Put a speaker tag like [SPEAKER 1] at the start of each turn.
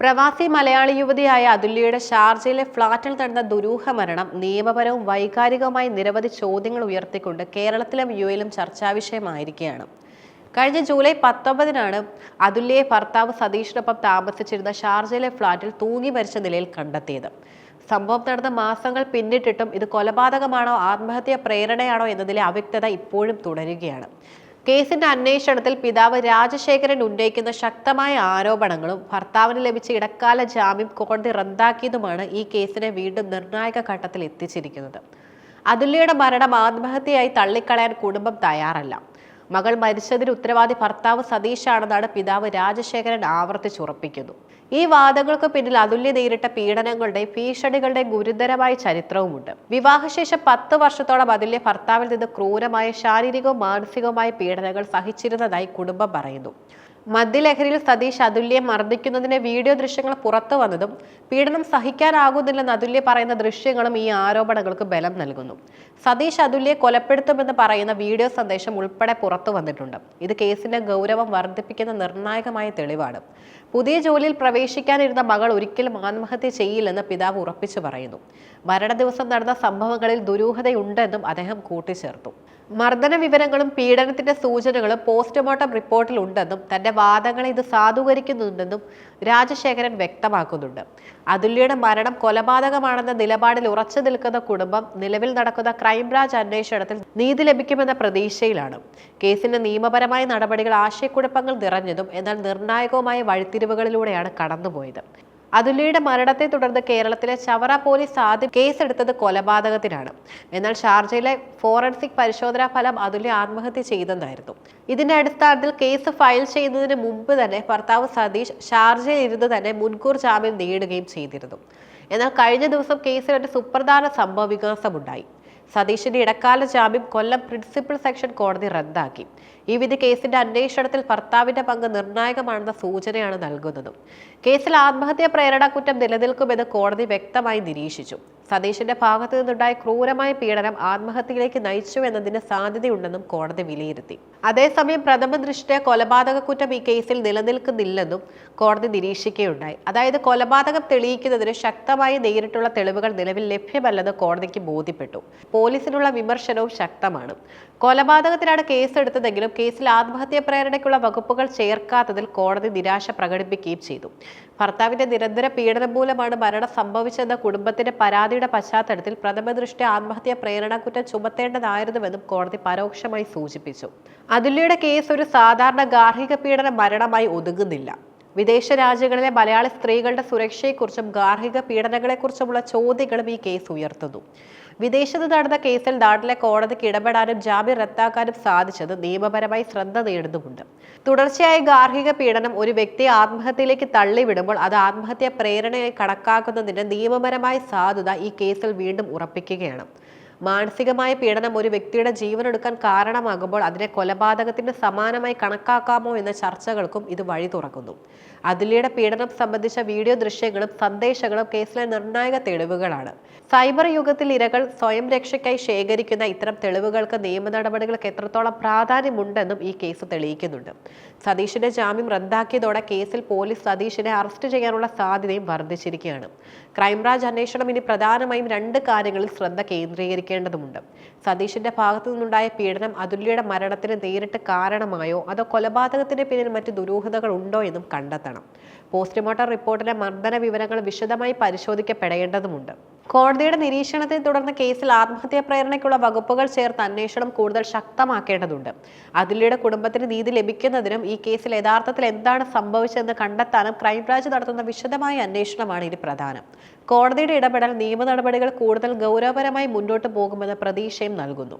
[SPEAKER 1] പ്രവാസി മലയാളി യുവതിയായ അതുല്യയുടെ ഷാർജയിലെ ഫ്ളാറ്റിൽ നടന്ന ദുരൂഹ മരണം നിയമപരവും വൈകാരികവുമായി നിരവധി ചോദ്യങ്ങൾ ഉയർത്തിക്കൊണ്ട് കേരളത്തിലും യു എയിലും ചർച്ചാ വിഷയമായിരിക്കുകയാണ്. കഴിഞ്ഞ ജൂലൈ പത്തൊമ്പതിനാണ് അതുല്യയെ ഭർത്താവ് സതീഷിനൊപ്പം താമസിച്ചിരുന്ന ഷാർജയിലെ ഫ്ളാറ്റിൽ തൂങ്ങി മരിച്ച നിലയിൽ കണ്ടെത്തിയത്. സംഭവം നടന്ന മാസങ്ങൾ പിന്നിട്ടിട്ടും ഇത് കൊലപാതകമാണോ ആത്മഹത്യ പ്രേരണയാണോ എന്നതിലെ അവ്യക്തത ഇപ്പോഴും തുടരുകയാണ്. കേസിന്റെ അന്വേഷണത്തിൽ പിതാവ് രാജശേഖരൻ ഉന്നയിക്കുന്ന ശക്തമായ ആരോപണങ്ങളും ഭർത്താവിന് ലഭിച്ച ഇടക്കാല ജാമ്യം കോടതി റദ്ദാക്കിയതുമാണ് ഈ കേസിനെ വീണ്ടും നിർണായക ഘട്ടത്തിൽ എത്തിച്ചിരിക്കുന്നത്. അതുല്യയുടെ മരണം ആത്മഹത്യയായി തള്ളിക്കളയാൻ കുടുംബം തയ്യാറല്ല. മകൾ മരിച്ചതിന് ഉത്തരവാദി ഭർത്താവ് സതീഷാണെന്നാണ് പിതാവ് രാജശേഖരൻ ആവർത്തിച്ചുറപ്പിക്കുന്നു. ഈ വാദങ്ങൾക്ക് പിന്നിൽ അതുല്യ നേരിട്ട പീഡനങ്ങളുടെ ഭീഷണികളുടെ ഗുരുതരമായ ചരിത്രവുമുണ്ട്. വിവാഹശേഷം പത്ത് വർഷത്തോളം അതുല്യ ഭർത്താവിൽ നിന്ന് ക്രൂരമായ ശാരീരികവും മാനസികവുമായ പീഡനങ്ങൾ സഹിച്ചിരുന്നതായി കുടുംബം പറയുന്നു. മദ്യലഹരിയിൽ സതീഷ് അതുല്യെ മർദ്ദിക്കുന്നതിന്റെ വീഡിയോ ദൃശ്യങ്ങൾ പുറത്തു വന്നതും പീഡനം സഹിക്കാനാകുന്നില്ലെന്ന് അതുല്യ പറയുന്ന ദൃശ്യങ്ങളും ഈ ആരോപണങ്ങൾക്ക് ബലം നൽകുന്നു. സതീഷ് അതുല്യെ കൊലപ്പെടുത്തുമെന്ന് പറയുന്ന വീഡിയോ സന്ദേശം ഉൾപ്പെടെ പുറത്തു വന്നിട്ടുണ്ട്. ഇത് കേസിന്റെ ഗൗരവം വർദ്ധിപ്പിക്കുന്ന നിർണായകമായ തെളിവാണ്. പുതിയ ജോലിയിൽ പ്രവേശിക്കാനിരുന്ന മകൾ ഒരിക്കലും ആത്മഹത്യ ചെയ്യില്ലെന്ന് പിതാവ് ഉറപ്പിച്ചു പറയുന്നു. മരണ ദിവസം നടന്ന സംഭവങ്ങളിൽ ദുരൂഹതയുണ്ടെന്നും അദ്ദേഹം കൂട്ടിച്ചേർത്തു. മർദ്ദന വിവരങ്ങളും പീഡനത്തിന്റെ സൂചനകളും പോസ്റ്റ്മോർട്ടം റിപ്പോർട്ടിൽ ഉണ്ടെന്നും തന്റെ വാദങ്ങളെ ഇത് സാധൂകരിക്കുന്നുണ്ടെന്നും രാജശേഖരൻ വ്യക്തമാക്കുന്നുണ്ട്. അതുല്യയുടെ മരണം കൊലപാതകമാണെന്ന നിലപാടിൽ ഉറച്ചു നിൽക്കുന്ന കുടുംബം നിലവിൽ നടക്കുന്ന ക്രൈംബ്രാഞ്ച് അന്വേഷണത്തിൽ നീതി ലഭിക്കുമെന്ന പ്രതീക്ഷയിലാണ്. കേസിന്റെ നിയമപരമായ നടപടികൾ ആശയക്കുഴപ്പങ്ങൾ നിറഞ്ഞതും എന്നാൽ നിർണായകവുമായ വഴിത്തിരിവുകളിലൂടെയാണ് കടന്നുപോയത്. അതുല്യയുടെ മരണത്തെ തുടർന്ന് കേരളത്തിലെ ചവറ പോലീസ് ആദ്യം കേസെടുത്തത് കൊലപാതകത്തിനാണ്. എന്നാൽ ഷാർജയിലെ ഫോറൻസിക് പരിശോധനാ ഫലം അതുല്യ ആത്മഹത്യ ചെയ്തെന്നായിരുന്നു. ഇതിന്റെ അടിസ്ഥാനത്തിൽ കേസ് ഫയൽ ചെയ്യുന്നതിന് മുമ്പ് തന്നെ ഭർത്താവ് സതീഷ് ഷാർജയിൽ ഇരുന്ന് തന്നെ മുൻകൂർ ജാമ്യം നേടുകയും ചെയ്തിരുന്നു. എന്നാൽ കഴിഞ്ഞ ദിവസം കേസിൽ ഒരു സുപ്രധാന സംഭവ വികാസമുണ്ടായി. സതീഷിന്റെ ഇടക്കാല ജാമ്യം കൊല്ലം പ്രിൻസിപ്പൽ സെക്ഷൻ കോടതി റദ്ദാക്കി. ഈ വിധി കേസിന്റെ അന്വേഷണത്തിൽ ഭർത്താവിന്റെ പങ്ക് നിർണായകമാണെന്ന സൂചനയാണ് നൽകുന്നത്. കേസിൽ ആത്മഹത്യാ പ്രേരണ കുറ്റം നിലനിൽക്കുമെന്ന് കോടതി വ്യക്തമായി നിരീക്ഷിച്ചു. സതീഷിന്റെ ഭാഗത്തു നിന്നുണ്ടായ ക്രൂരമായ പീഡനം ആത്മഹത്യയിലേക്ക് നയിച്ചു എന്നതിന് സാധ്യതയുണ്ടെന്നും കോടതി വിലയിരുത്തി. അതേസമയം പ്രഥമ ദൃഷ്ടിയ കൊലപാതക കുറ്റം ഈ കേസിൽ നിലനിൽക്കുന്നില്ലെന്നും കോടതി നിരീക്ഷിക്കുകയുണ്ടായി. അതായത് കൊലപാതകം തെളിയിക്കുന്നതിന് ശക്തമായി നേരിട്ടുള്ള തെളിവുകൾ നിലവിൽ ലഭ്യമല്ലെന്ന് കോടതിക്ക് ബോധ്യപ്പെട്ടു. പോലീസിനുള്ള വിമർശനവും ശക്തമാണ്. കൊലപാതകത്തിനാണ് കേസെടുത്തതെങ്കിലും കേസിൽ ആത്മഹത്യാ പ്രേരണയ്ക്കുള്ള വകുപ്പുകൾ ചേർക്കാത്തതിൽ കോടതി നിരാശ പ്രകടിപ്പിക്കുകയും ചെയ്തു. ഭർത്താവിന്റെ നിരന്തര പീഡനം മൂലമാണ് മരണം സംഭവിച്ചെന്ന കുടുംബത്തിന്റെ പരാതിയുടെ പശ്ചാത്തലത്തിൽ പ്രഥമ ദൃഷ്ടി ആത്മഹത്യാ പ്രേരണക്കുറ്റം ചുമത്തേണ്ടതായിരുന്നുവെന്നും കോടതി പരോക്ഷമായി സൂചിപ്പിച്ചു. അതുല്യയുടെ കേസ് ഒരു സാധാരണ ഗാർഹിക പീഡന മരണമായി ഒതുങ്ങുന്നില്ല. വിദേശ രാജ്യങ്ങളിലെ മലയാളി സ്ത്രീകളുടെ സുരക്ഷയെക്കുറിച്ചും ഗാർഹിക പീഡനങ്ങളെക്കുറിച്ചുമുള്ള ചോദ്യങ്ങളും ഈ കേസ് ഉയർത്തുന്നു. വിദേശത്ത് നടന്ന കേസിൽ നാട്ടിലെ കോടതിക്ക് ഇടപെടാനും ജാമ്യം റദ്ദാക്കാനും സാധിച്ചത് നിയമപരമായി ശ്രദ്ധ നേടുന്നുമുണ്ട്. തുടർച്ചയായ ഗാർഹിക പീഡനം ഒരു വ്യക്തിയെ ആത്മഹത്യയിലേക്ക് തള്ളിവിടുമ്പോൾ അത് ആത്മഹത്യ പ്രേരണയായി കണക്കാക്കുന്നതിന്റെ നിയമപരമായ സാധുത ഈ കേസിൽ വീണ്ടും ഉറപ്പിക്കുകയാണ്. മാനസികമായ പീഡനം ഒരു വ്യക്തിയുടെ ജീവനെടുക്കാൻ കാരണമാകുമ്പോൾ അതിനെ കൊലപാതകത്തിന് സമാനമായി കണക്കാക്കാമോ എന്ന ചർച്ചകൾക്കും ഇത് വഴി തുറക്കുന്നു. അതുല്യയുടെ പീഡനം സംബന്ധിച്ച വീഡിയോ ദൃശ്യങ്ങളും സന്ദേശങ്ങളും കേസിലെ നിർണായക തെളിവുകളാണ്. സൈബർ യുഗത്തിൽ ഇരകൾ സ്വയം രക്ഷയ്ക്കായി ശേഖരിക്കുന്ന ഇത്തരം തെളിവുകൾക്ക് നിയമ നടപടികൾക്ക് എത്രത്തോളം പ്രാധാന്യമുണ്ടെന്നും ഈ കേസ് തെളിയിക്കുന്നുണ്ട്. സതീഷിന്റെ ജാമ്യം റദ്ദാക്കിയതോടെ കേസിൽ പോലീസ് സതീഷിനെ അറസ്റ്റ് ചെയ്യാനുള്ള സാധ്യതയും വർദ്ധിച്ചിരിക്കുകയാണ്. ക്രൈംബ്രാഞ്ച് അന്വേഷണം ഇനി പ്രധാനമായും രണ്ട് കാര്യങ്ങളിൽ ശ്രദ്ധ കേന്ദ്രീകരിക്കേണ്ടതുണ്ട് സതീഷിന്റെ ഭാഗത്തു നിന്നുണ്ടായ പീഡനം അതുല്യയുടെ മരണത്തിന് നേരിട്ട് കാരണമായോ? അതോ കൊലപാതകത്തിന് പിന്നിൽ മറ്റ് ദുരൂഹതകൾ ഉണ്ടോ എന്നും കണ്ടെത്തണം. പോസ്റ്റ്മോർട്ടം റിപ്പോർട്ടിലെ മർദ്ദന വിവരങ്ങൾ വിശദമായി പരിശോധിക്കപ്പെടേണ്ടതുമുണ്ട്. കോടതിയുടെ നിരീക്ഷണത്തെ തുടർന്ന് കേസിൽ ആത്മഹത്യാ പ്രേരണയ്ക്കുള്ള വകുപ്പുകൾ ചേർത്ത് അന്വേഷണം കൂടുതൽ ശക്തമാക്കേണ്ടതുണ്ട്. അതിലൂടെ കുടുംബത്തിന് നീതി ലഭിക്കുന്നതിനും ഈ കേസിൽ യഥാർത്ഥത്തിൽ എന്താണ് സംഭവിച്ചതെന്ന് കണ്ടെത്താനും ക്രൈംബ്രാഞ്ച് നടത്തുന്ന വിശദമായ അന്വേഷണമാണ് ഇനി പ്രധാനം. കോടതിയുടെ ഇടപെടൽ നിയമ നടപടികൾ കൂടുതൽ ഗൗരവപരമായി മുന്നോട്ട് പോകുമെന്ന പ്രതീക്ഷയും നൽകുന്നു.